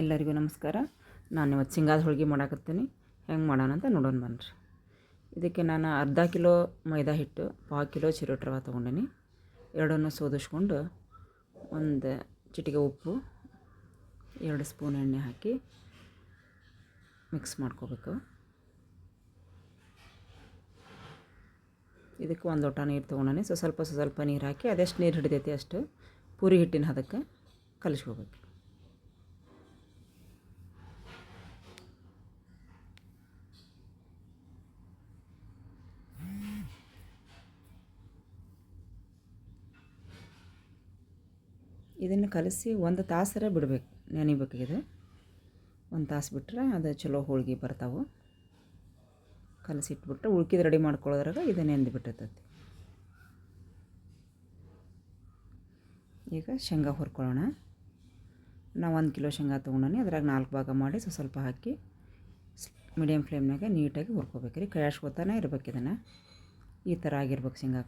ಎಲ್ಲರಿಗೂ ನಮಸ್ಕಾರ. ನಾನು ಇವತ್ತು ಶೇಂಗಾದ ಹೋಳಿಗೆ ಮಾಡಾಕತ್ತೀನಿ. ಹೆಂಗೆ ಮಾಡೋಣ ಅಂತ ನೋಡೋಣ ಬನ್ನಿರಿ ಇದಕ್ಕೆ ನಾನು ಅರ್ಧ ಕಿಲೋ ಮೈದಾ ಹಿಟ್ಟು, ಪಾವು ಕಿಲೋ ಚಿರೋಟಿ ರವೆ ತೊಗೊಂಡೀನಿ. ಎರಡನ್ನು ಸೋದಿಸ್ಕೊಂಡು ಒಂದು ಚಿಟಿಕೆ ಉಪ್ಪು, ಎರಡು ಸ್ಪೂನ್ ಎಣ್ಣೆ ಹಾಕಿ ಮಿಕ್ಸ್ ಮಾಡ್ಕೋಬೇಕು. ಇದಕ್ಕೆ ಒಂದು ಲೋಟ ನೀರು ತೊಗೊಂಡೀನಿ. ಸೊ ಸ್ವಲ್ಪ ಸ್ವಲ್ಪ ನೀರು ಹಾಕಿ, ಅದೆಷ್ಟು ನೀರು ಹಿಡಿದೈತಿ ಅಷ್ಟು ಪೂರಿ ಹಿಟ್ಟಿನ ಹದಕ್ಕೆ ಕಲಿಸ್ಕೋಬೇಕು. ಇದನ್ನು ಕಲಸಿ ಒಂದು ತಾಸರ ಬಿಡಬೇಕು ಇದು ಒಂದು ತಾಸು ಬಿಟ್ಟರೆ ಅದು ಚಲೋ ಹೋಳ್ಗೆ ಬರ್ತಾವೆ. ಕಲಸಿಟ್ಬಿಟ್ರೆ ಉಳ್ಕಿದ ರೆಡಿ ಮಾಡ್ಕೊಳ್ಳೋದ್ರಾಗ ಇದು ನೆಂದು ಬಿಟ್ಟಿರ್ತೈತಿ ಈಗ ಶೇಂಗಾ ಹುರ್ಕೊಳ್ಳೋಣ. ನಾವು ಒಂದು ಕಿಲೋ ಶೇಂಗಾ ತೊಗೊಂಡನಿ, ಅದ್ರಾಗ ನಾಲ್ಕು ಭಾಗ ಮಾಡಿ ಸ್ವಲ್ಪ ಸ್ವಲ್ಪ ಹಾಕಿ ಮೀಡಿಯಮ್ ಫ್ಲೇಮ್ನಾಗ ನೀಟಾಗಿ ಹುರ್ಕೋಬೇಕು ರೀ ಕೈಯಾಡ್ಸ್ಕೊತಾನೆ ಇರ್ಬೇಕು ಇದನ್ನು. ಈ ಥರ ಆಗಿರ್ಬೇಕು ಶೇಂಗಾ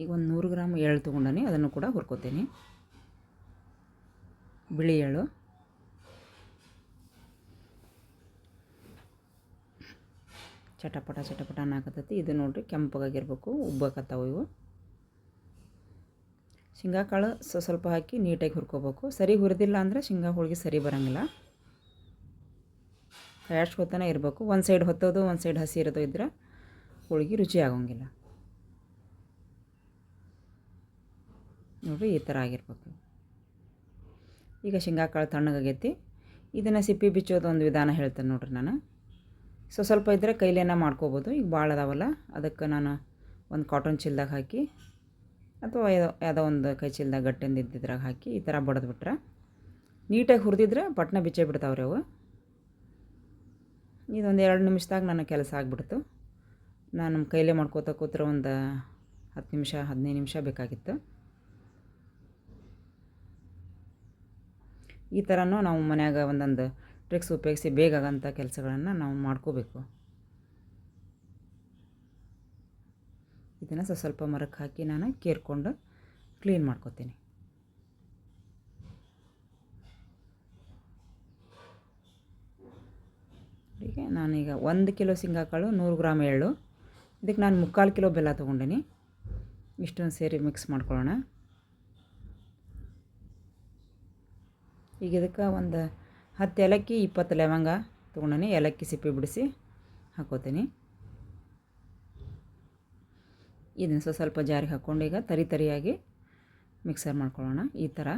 ಈಗ ಒಂದು ನೂರು ಗ್ರಾಮ್ ಎಳ್ಳು ತೊಗೊಂಡಾನೆ, ಅದನ್ನು ಕೂಡ ಹುರ್ಕೋತೀನಿ. ಬಿಳಿ ಎಳ್ಳು. ಚಟಪಟ ಚಟಪಟ ಅನ್ನಕತ್ತೈತಿ. ಇದು ನೋಡಿರಿ ಕೆಂಪಗಾಗಿರ್ಬೇಕು ಉಬ್ಬಕತ್ತಾವು ಇವು. ಶೇಂಗಾ ಕಾಳು ಸ, ಸ್ವಲ್ಪ ಹಾಕಿ ನೀಟಾಗಿ ಹುರ್ಕೋಬೇಕು. ಸರಿ ಹುರಿದಿಲ್ಲ ಅಂದರೆ ಶೇಂಗಾ ಹೋಳಿಗೆ ಸರಿ ಬರೋಂಗಿಲ್ಲ. ಹೊತ್ತನೇ ಇರಬೇಕು. ಒಂದು ಸೈಡ್ ಹೊತ್ತೋದು, ಒಂದು ಸೈಡ್ ಹಸಿ ಇರೋದು ಇದ್ರೆ ಹೋಳಿಗೆ ರುಚಿ ಆಗೋಂಗಿಲ್ಲ ನೋಡಿರಿ ಈ ಥರ ಆಗಿರ್ಬೇಕು. ಈಗ ಶೇಂಗಾಕಾಳು ತಣ್ಣಗಾಗೈತಿ. ಇದನ್ನು ಸಿಪ್ಪಿ ಬಿಚ್ಚೋದು ಒಂದು ವಿಧಾನ ಹೇಳ್ತೇನೆ ನೋಡ್ರಿ ನಾನು. ಸೊ ಸ್ವಲ್ಪ ಇದ್ದರೆ ಕೈಲೇನ ಮಾಡ್ಕೋಬೋದು. ಈಗ ಭಾಳ ಅದಾವಲ್ಲ, ಅದಕ್ಕೆ ನಾನು ಒಂದು ಕಾಟನ್ ಚೀಲ್ದಾಗ ಹಾಕಿ ಅಥವಾ ಯಾವುದೋ ಒಂದು ಕೈ ಚೀಲ್ದಾಗ ಗಟ್ಟಿಂದ ಇದ್ದಿದ್ರಾಗ ಹಾಕಿ ಈ ಥರ ಬಡಿದ್ಬಿಟ್ರೆ ನೀಟಾಗಿ ಹುರಿದಿದ್ರೆ ಪಟ್ನ ಬಿಚ್ಚೇ ಬಿಡ್ತಾವ್ರಿ ಅವು. ಇದೊಂದು ಎರಡು ನಿಮಿಷದಾಗ ನನ್ನ ಕೆಲಸ ಆಗಿಬಿಡ್ತು. ನಾನು ನಮ್ಮ ಕೈಲೇ ಮಾಡ್ಕೋತ ಕೂತ್ರೆ ಒಂದು ಹತ್ತು ನಿಮಿಷ, ಹದಿನೈದು ನಿಮಿಷ ಬೇಕಾಗಿತ್ತು. ಈ ಥರನೂ ನಾವು ಮನ್ಯಾಗ ಒಂದೊಂದು ಟ್ರಿಕ್ಸ್ ಉಪಯೋಗಿಸಿ ಬೇಗ ಆಗೋಂಥ ಕೆಲಸಗಳನ್ನು ನಾವು ಮಾಡ್ಕೋಬೇಕು. ಇದನ್ನು ಸ್ವಲ್ಪ ಮರಕ್ಕೆ ಹಾಕಿ ನಾನು ಕೇರ್ಕೊಂಡು ಕ್ಲೀನ್ ಮಾಡ್ಕೋತೀನಿ. ಈಗ ನಾನೀಗ ಒಂದು ಕಿಲೋ ಶೇಂಗಾಕಾಳು ನೂರು ಗ್ರಾಮ್ ಎಳ್ಳು. ಇದಕ್ಕೆ ನಾನು ಮುಕ್ಕಾಲು ಕಿಲೋ ಬೆಲ್ಲ ತೊಗೊಂಡಿನಿ. ಇಷ್ಟೊಂದು ಸೇರಿ ಮಿಕ್ಸ್ ಮಾಡ್ಕೊಳ್ಳೋಣ. ಈಗ ಇದಕ್ಕೆ ಒಂದು ಹತ್ತು ಏಲಕ್ಕಿ, ಇಪ್ಪತ್ತು ಲವಂಗ ತೊಗೊಂಡೀನಿ. ಏಲಕ್ಕಿ ಸಿಪ್ಪೆ ಬಿಡಿಸಿ ಹಾಕೋತೀನಿ. ಇದನ್ನು ಸ್ವಲ್ಪ ಸ್ವಲ್ಪ ಜಾರಿಗೆ ಹಾಕ್ಕೊಂಡು ಈಗ ತರಿ ತರಿಯಾಗಿ ಮಿಕ್ಸರ್ ಮಾಡ್ಕೊಳ್ಳೋಣ. ಈ ಥರ.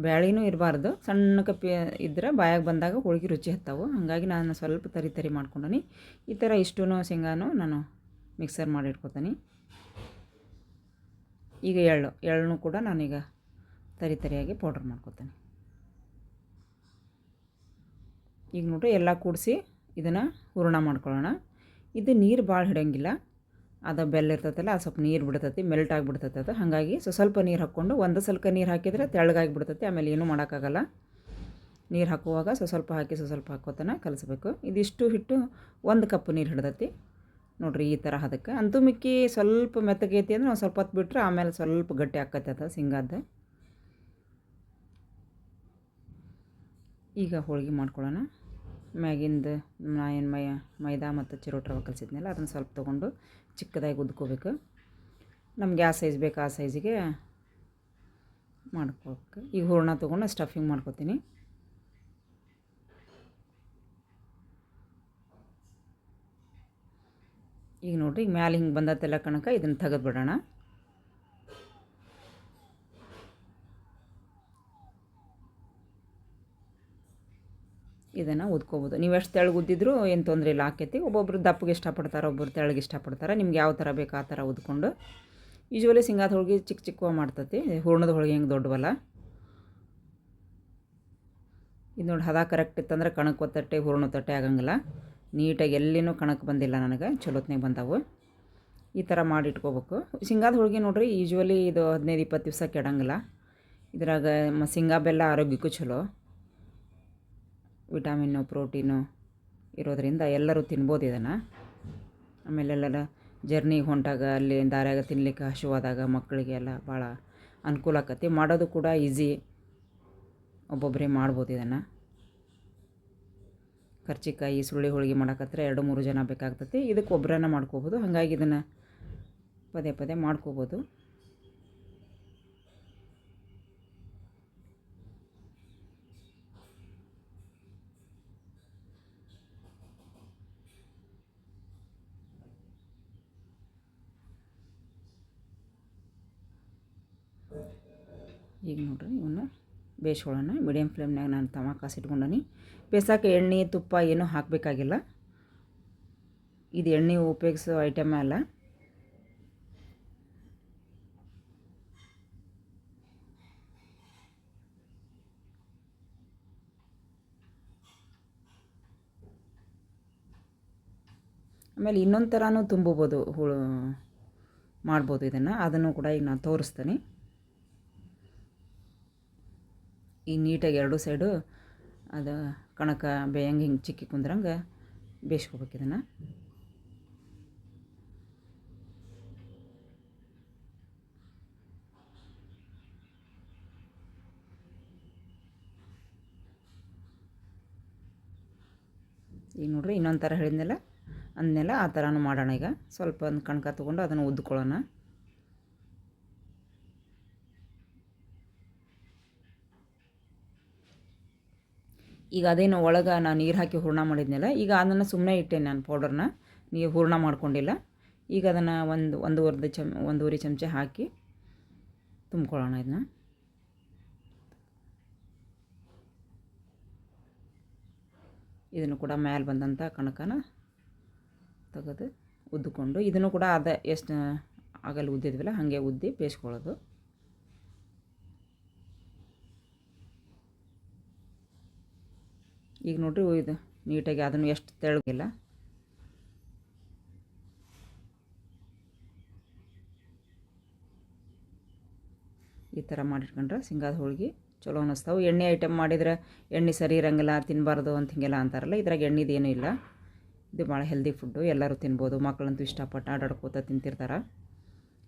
ಬ್ಯಾಳಿನೂ ಇರಬಾರ್ದು. ಸಣ್ಣ ಕಪ್ಪಿ ಇದ್ದರೆ ಬಾಯಾಗೆ ಬಂದಾಗ ಹೋಳಿಗೆ ರುಚಿ ಹತ್ತಾವು. ಹಾಗಾಗಿ ನಾನು ಸ್ವಲ್ಪ ತರಿ ತರಿ ಮಾಡ್ಕೊಂಡೀನಿ. ಈ ಥರ ಇಷ್ಟೂ ಶೇಂಗಾನು ನಾನು ಮಿಕ್ಸರ್ ಮಾಡಿ ಇಟ್ಕೊತೀನಿ ಈಗ ಎಳ್ಳು ಎಳ್ಳನ್ನು ಕೂಡ ನಾನೀಗ ತರಿ ತರಿಯಾಗಿ ಪೌಡ್ರ್ ಮಾಡ್ಕೊತೀನಿ. ಈಗ ನೋಡ್ರಿ ಎಲ್ಲ ಕೂಡಿಸಿ ಇದನ್ನು ಹೂರಣ ಮಾಡ್ಕೊಳ್ಳೋಣ. ಇದು ನೀರು ಭಾಳ ಹಿಡೋಂಗಿಲ್ಲ ಅದು ಬೆಲ್ಲ ಇರ್ತೈತಲ್ಲ ಆ ಸ್ವಲ್ಪ ನೀರು ಬಿಡ್ತೈತಿ ಮೆಲ್ಟ್ ಆಗಿಬಿಡ್ತೈತೆ ಅದು. ಹಾಗಾಗಿ ಸೊ, ಸ್ವಲ್ಪ ನೀರು ಹಾಕ್ಕೊಂಡು ಒಂದು ಸ್ವಲ್ಪ ನೀರು ಹಾಕಿದರೆ ತೆಳ್ಳಗಾಗಿ ಬಿಡ್ತೈತಿ, ಆಮೇಲೆ ಏನೂ ಮಾಡೋಕ್ಕಾಗಲ್ಲ. ನೀರು ಹಾಕುವಾಗ ಸ್ವಲ್ಪ ಹಾಕಿ ಸ್ವಲ್ಪ ಹಾಕೋತನ ಕಲಿಸ್ಬೇಕು. ಇದಿಷ್ಟು ಹಿಟ್ಟು ಒಂದು ಕಪ್ ನೀರು ಹಿಡ್ದೈತಿ. ನೋಡಿರಿ ಈ ಥರ ಅದಕ್ಕೆ. ಅಂತೂ ಸ್ವಲ್ಪ ಮೆತ್ತಗೈತಿ ಅಂದ್ರೆ ಒಂದು ಸ್ವಲ್ಪ ಹೊತ್ತು ಬಿಟ್ಟರೆ ಆಮೇಲೆ ಸ್ವಲ್ಪ ಗಟ್ಟಿ ಆಕೈತೆ ಅದು ಶೇಂಗಾದ ಈಗ ಹೋಳಿಗೆ ಮಾಡ್ಕೊಳ್ಳೋಣ. ಮ್ಯಾಗಿಂದ ನಾ ಏನು ಮೈ, ಮೈದಾ ಮತ್ತು ಚಿರೋಟ್ರವ ರವೆ ಕಲಿಸಿದ್ನಲ್ಲ, ಅದನ್ನು ಸ್ವಲ್ಪ ತೊಗೊಂಡು ಚಿಕ್ಕದಾಗಿ ಉದ್ಕೋಬೇಕು. ನಮ್ಗೆ ಯಾವ ಸೈಜ್ ಬೇಕು, ಆ ಸೈಜಿಗೆ ಮಾಡ್ಕೋಬೇಕು ಈಗ ಹೂರ್ಣ ತೊಗೊಂಡು ಸ್ಟಫಿಂಗ್ ಮಾಡ್ಕೊತೀನಿ. ಈಗ ನೋಡಿರಿ ಮ್ಯಾಲೆ ಹಿಂಗೆ ಬಂದತ್ತೆಲ್ಲ ಕಣಕ, ಇದನ್ನು ತೆಗೆದು ಬಿಡೋಣ ಇದನ್ನು ಉದ್ಕೋಬೋದು. ನೀವು ಎಷ್ಟು ತೆಳಗೆ ಉದ್ದಿದ್ರು ಏನು ತೊಂದರೆ ಇಲ್ಲ ಆಕೈತಿ ಒಬ್ಬೊಬ್ರು ದಪ್ಪಗೆ ಇಷ್ಟಪಡ್ತಾರೆ ಒಬ್ಬರು ತೆಳಗೆ ಇಷ್ಟಪಡ್ತಾರೆ. ನಿಮ್ಗೆ ಯಾವ ಥರ ಬೇಕು ಆ ಥರ ಉದ್ಕೊಂಡು. ಯೂಶ್ವಲಿ ಸಿಂಗಾದ ಹೋಳಿಗೆ ಚಿಕ್ಕ ಚಿಕ್ಕ ಮಾಡ್ತತಿ. ಹೂರ್ಣದ ಹೋಳಿಗೆ ಹೆಂಗೆ ದೊಡ್ಡವಲ್ಲ. ಇದು ನೋಡಿ ಹದ ಕರೆಕ್ಟ್ ಇತ್ತಂದ್ರೆ ಕಣಕ್ಕೆ ಒತ್ತಟ್ಟೆ, ಹೂರ್ಣ ತಟ್ಟೆ ಆಗಂಗಿಲ್ಲ. ನೀಟಾಗಿ ಎಲ್ಲಿನೂ ಕಣಕ್ಕೆ ಬಂದಿಲ್ಲ ನನಗೆ, ಚಲೋತ್ನಾಗ ಬಂದವು. ಈ ಥರ ಮಾಡಿ ಇಟ್ಕೋಬೇಕು ಶೇಂಗಾದ ಹೋಳಿಗೆ ನೋಡಿರಿ ಯೂಶ್ವಲಿ ಇದು ಹದಿನೈದು, ಇಪ್ಪತ್ತು ದಿವಸ ಕೆಡಂಗಿಲ್ಲ. ಇದ್ರಾಗ ಮ ಶೇಂಗಾ ಬೆಲ್ಲ ಆರೋಗ್ಯಕ್ಕೂ ಚಲೋ. ವಿಟಾಮಿನ್ನು, ಪ್ರೋಟೀನು ಇರೋದರಿಂದ ಎಲ್ಲರೂ ತಿನ್ಬೋದು ಇದನ್ನು. ಆಮೇಲೆ ಎಲ್ಲರ ಜರ್ನಿಗೆ ಹೊಂಟಾಗ ಅಲ್ಲಿ ದಾರ್ಯಾಗ ತಿನ್ಲಿಕ್ಕೆ ಮಕ್ಕಳಿಗೆ ಎಲ್ಲ ಭಾಳ ಅನುಕೂಲ ಆಕತಿ. ಮಾಡೋದು ಕೂಡ ಈಸಿ. ಒಬ್ಬೊಬ್ಬರೇ ಮಾಡ್ಬೋದು ಇದನ್ನು. ಕರ್ಚಿಕಾಯಿ, ಸುರುಳಿ ಹೋಳಿಗೆ ಮಾಡೋಕತ್ರೆ ಎರಡು ಮೂರು ಜನ ಬೇಕಾಗ್ತತಿ. ಇದಕ್ಕೆ ಒಬ್ಬರನ್ನ ಮಾಡ್ಕೋಬೋದು. ಹಾಗಾಗಿ ಇದನ್ನು ಪದೇ ಪದೇ ಮಾಡ್ಕೋಬೋದು. ಈಗ ನೋಡ್ರಿ ಇವನ್ನ ಬೇಯಿಸ್ಕೊಳ್ಳೋಣ ಮೀಡಿಯಮ್ ಫ್ಲೇಮ್ನಾಗ ನಾನು ತವ ಕಾಸಿಟ್ಕೊಂಡನಿ ಬೇಸಾಕ ಎಣ್ಣೆ, ತುಪ್ಪ ಏನೂ ಹಾಕಬೇಕಾಗಿಲ್ಲ. ಇದು ಎಣ್ಣೆ ಉಪಯೋಗಿಸೋ ಐಟಮ್ ಅಲ್ಲ. ಆಮೇಲೆ ಇನ್ನೊಂದು ಥರನೂ ತುಂಬಬೋದು ಹುಳು ಮಾಡ್ಬೋದು ಇದನ್ನು. ಅದನ್ನು ಕೂಡ ಈಗ ನಾನು ತೋರಿಸ್ತೀನಿ. ಈಗ ನೀಟಾಗಿ ಎರಡು ಸೈಡು ಅದು ಕಣಕ ಬೇಯಂಗೆ ಹಿಂಗೆ ಚಿಕ್ಕಿ ಕುಂದ್ರಂಗೆ ಬೇಯಿಸ್ಕೋಬೇಕು ಇದನ್ನು. ಈಗ ನೋಡ್ರಿ ಇನ್ನೊಂದು ಥರ ಹೇಳಿದ್ನೆಲ್ಲ ಅಂದನೆಲ್ಲ ಆ ಥರನೂ ಮಾಡೋಣ ಈಗ. ಸ್ವಲ್ಪ ಒಂದು ಕಣಕ ತೊಗೊಂಡು ಅದನ್ನು ಉದ್ಕೊಳ್ಳೋಣ. ಈಗ ಅದೇನು ಒಳಗೆ ನಾನು ನೀರು ಹಾಕಿ ಹೂರ್ಣ ಮಾಡಿದ್ನಲ್ಲ, ಈಗ ಅದನ್ನು ಸುಮ್ಮನೆ ಇಟ್ಟೆ ನಾನು ಪೌಡರ್ನ ನೀರು ಹೂರ್ಣ ಮಾಡ್ಕೊಂಡಿಲ್ಲ. ಈಗ ಅದನ್ನು ಒಂದು ಒಂದೂವರೆ ಚಮ್, ಒಂದೂವರೆ ಚಮಚ ಹಾಕಿ ತುಂಬ್ಕೊಳ್ಳೋಣ ಇದನ್ನ ಇದನ್ನು ಕೂಡ ಮೇಲೆ ಬಂದಂಥ ಕಣಕನ ತೆಗೆದು ಉದ್ದುಕೊಂಡು, ಇದನ್ನು ಕೂಡ ಅದ ಎಷ್ಟು ಆಗಲ್ಲಿ ಉದ್ದಿದ್ವಲ್ಲ, ಹಾಗೆ ಉದ್ದಿ ಬೇಯಿಸ್ಕೊಳ್ಳೋದು ಈಗ ನೋಡ್ರಿ ಇದು ನೀಟಾಗಿ ಅದನ್ನು ಎಷ್ಟು ತೆಳಗಿಲ್ಲ. ಈ ಥರ ಮಾಡಿಟ್ಕೊಂಡ್ರೆ ಸಿಂಗಾದ ಹೋಳಿಗೆ ಚಲೋ ಅನ್ನಿಸ್ತಾವೆ. ಎಣ್ಣೆ ಐಟಮ್ ಮಾಡಿದ್ರೆ ಎಣ್ಣೆ ಸರಿ ಇರಂಗಿಲ್ಲ ತಿನ್ನಬಾರ್ದು ಅಂತ ಹಿಂಗೆಲ್ಲ ಅಂತಾರಲ್ಲ, ಇದ್ರಾಗ ಎಣ್ಣೆದೇನೂ ಇಲ್ಲ. ಇದು ಭಾಳ ಹೆಲ್ದಿ ಫುಡ್ಡು ಎಲ್ಲರೂ ತಿನ್ಬೋದು. ಮಕ್ಕಳಂತೂ ಇಷ್ಟಪಟ್ಟು ಆಡಾಡ್ಕೋತ ತಿಂತಿರ್ತಾರೆ.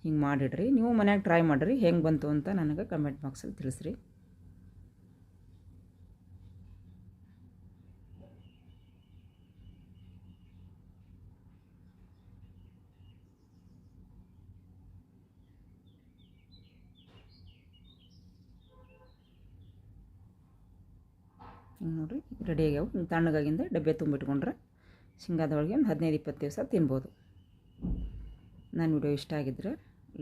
ಹಿಂಗೆ ಮಾಡಿಡ್ರಿ. ನೀವು ಮನ್ಯಾಗ ಟ್ರೈ ಮಾಡಿರಿ. ಹೆಂಗೆ ಬಂತು ಅಂತ ನನಗೆ ಕಮೆಂಟ್ ಬಾಕ್ಸಲ್ಲಿ ತಿಳಿಸ್ರಿ. ಹಿಂಗೆ ನೋಡಿರಿ ರೆಡಿ ಆಗ್ಯಾವ. ಹಿಂಗೆ ತಣ್ಣಗಾಗಿಂದ ಡಬ್ಬೆ ತುಂಬಿಟ್ಕೊಂಡ್ರೆ ಶೇಂಗಾದ ಒಳಗೆ ಒಂದು ಹದಿನೈದು, ಇಪ್ಪತ್ತು ದಿವಸ ತಿನ್ಬೋದು. ನನ್ನ ವಿಡಿಯೋ ಇಷ್ಟ ಆಗಿದ್ರೆ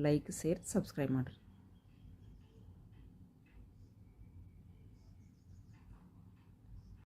ಲೈಕ್ ಶೇರ್ ಸಬ್ಸ್ಕ್ರೈಬ್ ಮಾಡಿರಿ.